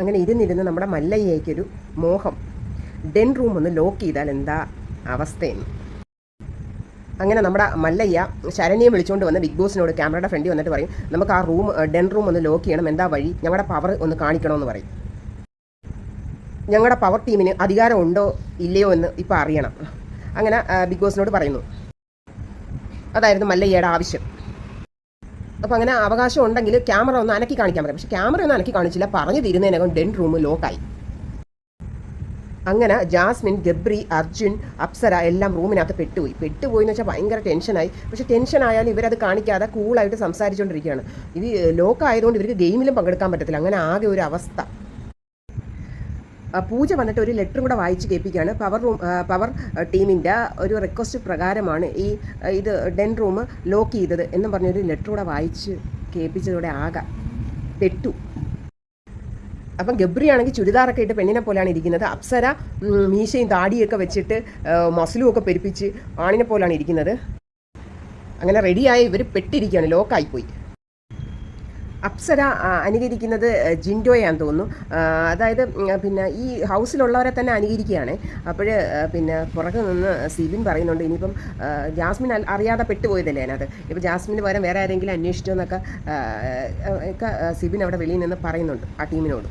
അങ്ങനെ ഇരുന്നിരുന്ന് നമ്മുടെ മല്ലയ്യയ്ക്കൊരു മോഹം. ഡെൻ റൂം ഒന്ന് ലോക്ക് ചെയ്താൽ എന്താ അവസ്ഥയെന്ന്. അങ്ങനെ നമ്മുടെ മല്ലയ്യ ശരണിയെ വിളിച്ചുകൊണ്ട് വന്ന് ബിഗ് ബോസിനോട് ക്യാമറയുടെ ഫ്രണ്ടി വന്നിട്ട് പറയും നമുക്ക് ആ റൂം ഡെൻ റൂം ഒന്ന് ലോക്ക് ചെയ്യണം. എന്താ വഴി? ഞങ്ങളുടെ പവർ ഒന്ന് കാണിക്കണമെന്ന് പറയും. ഞങ്ങളുടെ പവർ ടീമിന് അധികാരം ഉണ്ടോ ഇല്ലയോ എന്ന് ഇപ്പോൾ അറിയണം. അങ്ങനെ ബിഗ് ബോസിനോട് പറയുന്നു. അതായിരുന്നു മല്ലയ്യയുടെ ആവശ്യം. അപ്പോൾ അങ്ങനെ അവകാശം ഉണ്ടെങ്കിൽ ക്യാമറ ഒന്ന് അനക്കി കാണിക്കാൻ പറയാം. പക്ഷേ ക്യാമറ ഒന്നും അനക്കി കാണിച്ചില്ല. പറഞ്ഞു തീരുന്നതിനകം ഡെൻ റൂം ലോക്കായി. അങ്ങനെ ജാസ്മിൻ ഗബ്രി അർജുൻ അപ്സര എല്ലാം റൂമിനകത്ത് പെട്ടുപോയി. പെട്ടുപോയി എന്ന് വെച്ചാൽ ഭയങ്കര ടെൻഷനായി. പക്ഷേ ടെൻഷൻ ആയാലും ഇവരത് കാണിക്കാതെ കൂളായിട്ട് സംസാരിച്ചുകൊണ്ടിരിക്കുകയാണ് ഇത് ലോക്കായതുകൊണ്ട് ഇവർക്ക് ഗെയിമിലും പങ്കെടുക്കാൻ പറ്റത്തില്ല. അങ്ങനെ ആകെ ഒരു അവസ്ഥ. പൂജ വന്നിട്ട് ഒരു ലെറ്റർ കൂടെ വായിച്ച് കേൾപ്പിക്കുകയാണ്. പവർ റൂം പവർ ടീമിന്റെ ഒരു റിക്വസ്റ്റ് പ്രകാരമാണ് ഈ ഇത് ഡെൻ റൂം ലോക്ക് ചെയ്തത് എന്നും പറഞ്ഞൊരു ലെറ്റർ കൂടെ വായിച്ച് കേൾപ്പിച്ചതോടെ ആകെ തെറ്റു. അപ്പം ഗബ്രി ആണെങ്കിൽ ചുരിദാറൊക്കെ ഇട്ട് പെണ്ണിനെ പോലെയാണ് ഇരിക്കുന്നത്. അപ്സര മീശയും താടിയൊക്കെ വെച്ചിട്ട് ആ, മസിലും ഒക്കെ പെരുപ്പിച്ച് ആണിനെ പോലെയാണ് ഇരിക്കുന്നത്. അങ്ങനെ റെഡിയായി ഇവർ പെട്ടിരിക്കുകയാണ്. ലോക്കായിപ്പോയി അപ്സര അനുകരിക്കുന്നത് ജിൻഡോയാന്ന് തോന്നുന്നു. അതായത് പിന്നെ ഈ ഹൗസിലുള്ളവരെ തന്നെ അനുകരിക്കുകയാണ്. അപ്പോൾ പിന്നെ പുറകെ നിന്ന് സിബിൻ പറയുന്നുണ്ട് ഇനിയിപ്പം ജാസ്മിൻ അറിയാതെ പെട്ടുപോയതല്ലേ അതിനകത്ത്? ഇപ്പോൾ ജാസ്മിന് പകരം വേറെ ആരെങ്കിലും അന്വേഷിച്ചോ എന്നൊക്കെ സിബിൻ അവിടെ വെളിയിൽ നിന്ന് പറയുന്നുണ്ട് ആ ടീമിനോട്.